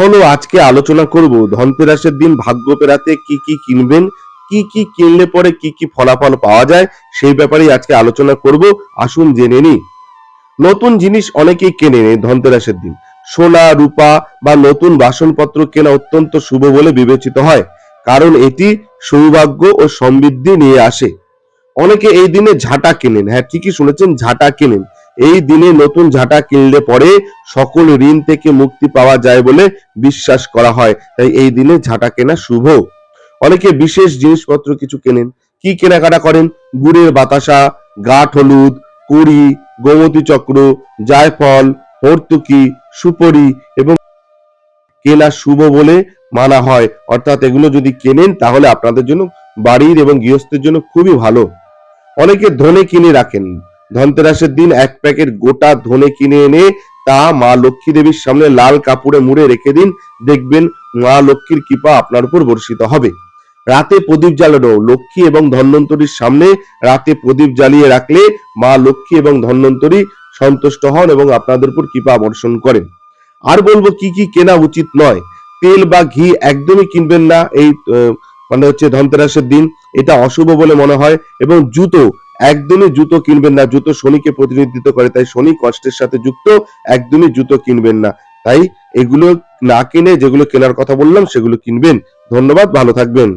হলো আজকে আলোচনা করব ধনতেরাসের দিন ভাগ্য পেরাতে কি কি কিনবেন, কি কি কিনলে পরে কি কি ফলাফল পাওয়া যায়, সেই ব্যাপারে আজকে আলোচনা করব। আসুন জেনে নি নতুন জিনিস অনেকেই কেনেন এই ধনতেরাসের দিন। সোনা, রূপা বা নতুন বাসনপত্র কেনা অত্যন্ত শুভ বলে বিবেচিত হয়, কারণ এটি সৌভাগ্য ও সমৃদ্ধি নিয়ে আসে। অনেকে এই দিনে ঝাঁটা কেনেন। হ্যাঁ ঠিকই শুনেছেন, ঝাঁটা কেনেন। এই দিনে নতুন ঝাঁটা কিনলে পরে সকল ঋণ থেকে মুক্তি পাওয়া যায় বলে বিশ্বাস করা হয়। তাই এই দিনে ঝাঁটা কেনা শুভ। অনেকে বিশেষ জিনিসপত্র কিছু কেনেন। কি কেনাকাটা করেন? গুড়ের বাতাসা গাঠ হলুদ, কুড়ি, গোমতী চক্র, জায়ফল হর্তুকি সুপরি এবং কেনা শুভ বলে মানা হয়। অর্থাৎ এগুলো যদি কেনেন তাহলে আপনাদের জন্য বাড়ির এবং গৃহস্থের জন্য খুবই ভালো। অনেকে ধনে কিনে রাখেন। ধনতেরাসের দিন এক প্যাকেট গোটা ধনে কিনে এনে তা মা লক্ষ্মী দেবীর সামনে লাল কাপড়ে মুড়ে রেখে দিন। দেখবেন মা লক্ষ্মীর কৃপা আপনার উপর বর্ষিত হবে। রাতে প্রদীপ জ্বালানো, লক্ষ্মী এবং ধন্বন্তরীর সামনে রাতে প্রদীপ জ্বালিয়ে রাখলে মা লক্ষ্মী এবং ধন্বন্তরী সন্তুষ্ট হন এবং আপনাদের উপর কৃপা বর্ষণ করেন। আর বলব কি কি কেনা উচিত নয়। তেল বা ঘি একদমই কিনবেন না। এই মানে হচ্ছে ধনতেরাসের দিন। এটা অশুভ বলে মনে হয় এবং জুতো একদমই জুতো কিনবেন না। জুতো শনিকে প্রতিনিধিত্ব করে, তাই শনি কষ্টের সাথে যুক্ত, একদমই জুতো কিনবেন না। তাই এগুলো না কিনে যেগুলো কেনার কথা বললাম, সেগুলো কিনবেন। ধন্যবাদ, ভালো থাকবেন।